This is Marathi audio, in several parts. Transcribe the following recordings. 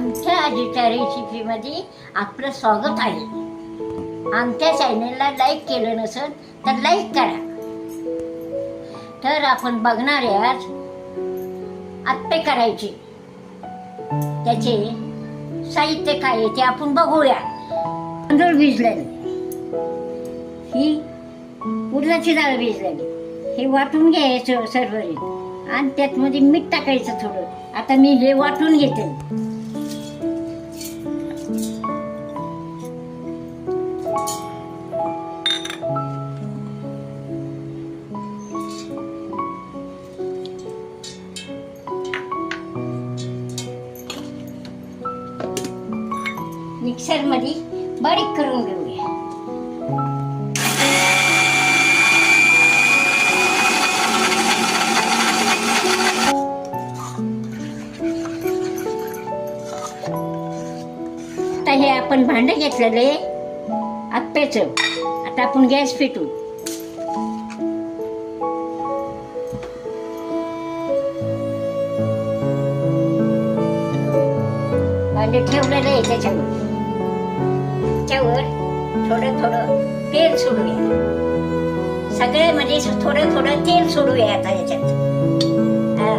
आमच्या आजीच्या रेसिपीमध्ये आपलं स्वागत आहे. आमच्या चॅनेलला लाईक केलं नसेल तर लाईक करा. तर आपण बघणार आहे आज आत्ते करायचे. त्याचे साहित्य काय आहे ते आपण बघूया. तांदूळ भिजलेले. ही उडदाची डाळ भिजलेली. हे वाटून घ्यायचं सर्व आणि त्यातमध्ये मीठ टाकायचं थोडं. आता मी हे वाटून घेते. मिक्सरमध्ये बारीक करून घेऊया. आता हे आपण भांडं घेतलेलं आहे आप्प्याचं आता आपण गॅस पेटू भांडे ठेवलेलं आहे त्याच्यावर. त्याच्यावर थोडं थोडं तेल सोडूया सगळे म्हणजे थोडं थोडं तेल सोडूया आता याच्यात. हा.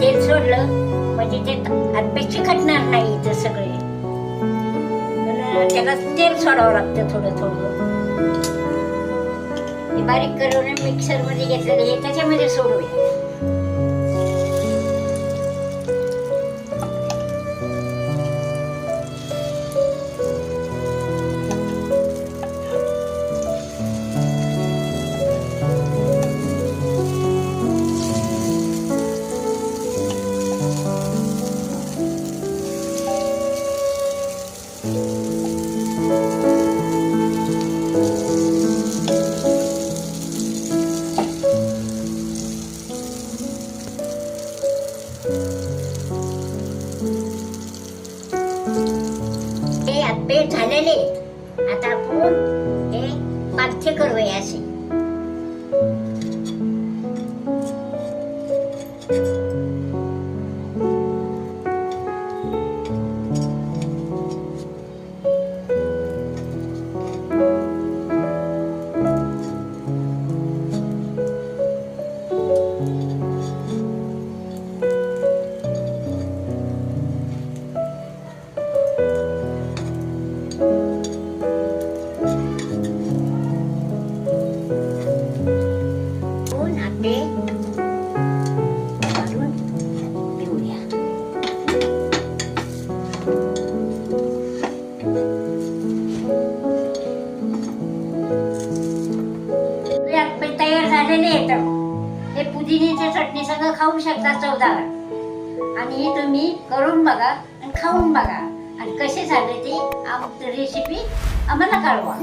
तेल सोडलं म्हणजे ते अपेक्षा खटणार नाही इथं सगळे. त्याला तेल सोडावं लागतं थोडं थोडं. बारीक करून मिक्सरमध्ये घेतलेलं हे त्याच्यामध्ये सोडूया हे आप्पे झालेले आहेत. आता आपण हे पाथ्य करूया असे पुदिन्याच्या चटणी सगळं खाऊ शकता चवदार आणि तुम्ही करून बघा आणि खाऊन बघा. आणि कसे झाले ते आम रेसिपी आम्हाला कळवा.